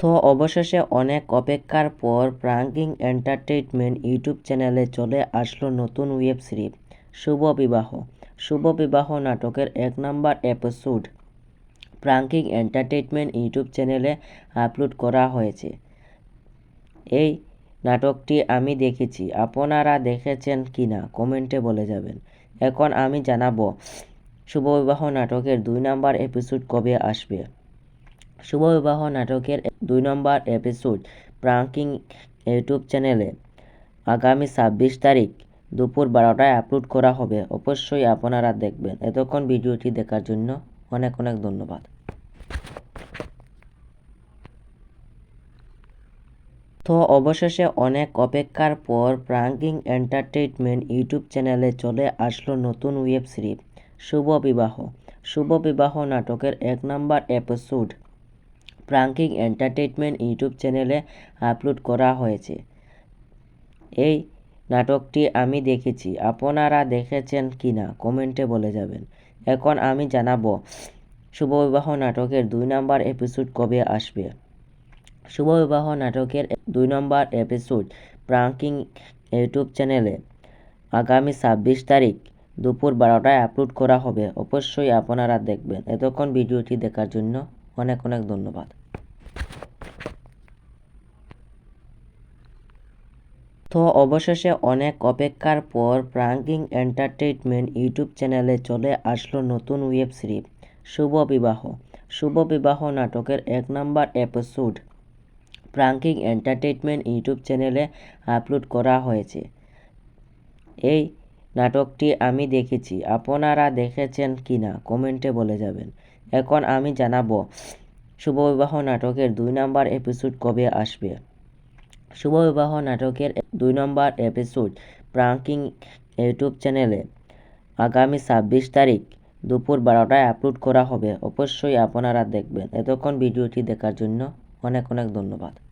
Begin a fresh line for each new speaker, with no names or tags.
তো অবশেষে অনেক অপেক্ষার পর প্রাঙ্কিং এন্টারটেইনমেন্ট ইউটিউব চ্যানেলে চলে আসলো নতুন ওয়েব সিরিজ, শুভ বিবাহ। শুভ বিবাহ নাটকের এক নম্বর এপিসোড প্রাঙ্কিং এন্টারটেইনমেন্ট ইউটিউব চ্যানেলে আপলোড করা হয়েছে। এই নাটকটি আমি দেখেছি, আপনারা দেখেছেন কি না কমেন্টে বলে যাবেন। এখন আমি জানাব, শুভ বিবাহ নাটকের দুই নাম্বার এপিসোড কবে আসবে? শুভ বিবাহ নাটকের দুই নম্বর এপিসোড প্রাঙ্কিং ইউটিউব চ্যানেলে। আগামী ছাব্বিশ তারিখ দুপুর বারোটায় আপলোড করা হবে। অবশ্যই আপনারা দেখবেন। এতক্ষণ ভিডিওটি দেখার জন্য অনেক অনেক ধন্যবাদ। তো অবশেষে অনেক অপেক্ষার পর প্রাঙ্কিং এন্টারটেইনমেন্ট ইউটিউব চ্যানেলে চলে আসলো নতুন ওয়েব সিরিজ, শুভ বিবাহ। শুভ বিবাহ নাটকের এক নম্বর এপিসোড প্রাঙ্কিং এন্টারটেইনমেন্ট ইউটিউব চ্যানেলে আপলোড করা হয়েছে। এই নাটকটি আমি দেখেছি। আপনারা দেখেছেন কি না, কমেন্টে বলে যাবেন। এখন আমি জানাব, শুভবিবাহ নাটকের দুই নম্বর এপিসোড কবে আসবে? শুভবিবাহ নাটকের দুই নম্বর এপিসোড প্রাঙ্কিং ইউটিউব চ্যানেলে আগামী ছাব্বিশ তারিখ দুপুর বারোটায় আপলোড করা হবে। অবশ্যই আপনারা দেখবেন। এতক্ষণ ভিডিওটি দেখার জন্য অনেক অনেক ধন্যবাদ। তো অবশেষে অনেক অপেক্ষার পর প্রাঙ্কিং এন্টারটেইনমেন্ট ইউটিউব চ্যানেলে চলে আসলো নতুন ওয়েব সিরিজ, শুভ বিবাহ। শুভ বিবাহ নাটকের এক নম্বর এপিসোড প্রাঙ্কিং এন্টারটেইনমেন্ট ইউটিউব চ্যানেলে আপলোড করা হয়েছে। এই নাটকটি আমি দেখেছি, আপনারা দেখেছেন কি না কমেন্টে বলে যাবেন। এখন আমি জানাব। শুভবিবাহ নাটকের দুই নম্বর এপিসোড কবে আসবে? শুভবিবাহ নাটকের দুই নম্বর এপিসোড প্রাঙ্কিং ইউটিউব চ্যানেলে। আগামী ছাব্বিশ তারিখ দুপুর বারোটায় আপলোড করা হবে। অবশ্যই আপনারা দেখবেন। এতক্ষণ ভিডিওটি দেখার জন্য অনেক অনেক ধন্যবাদ।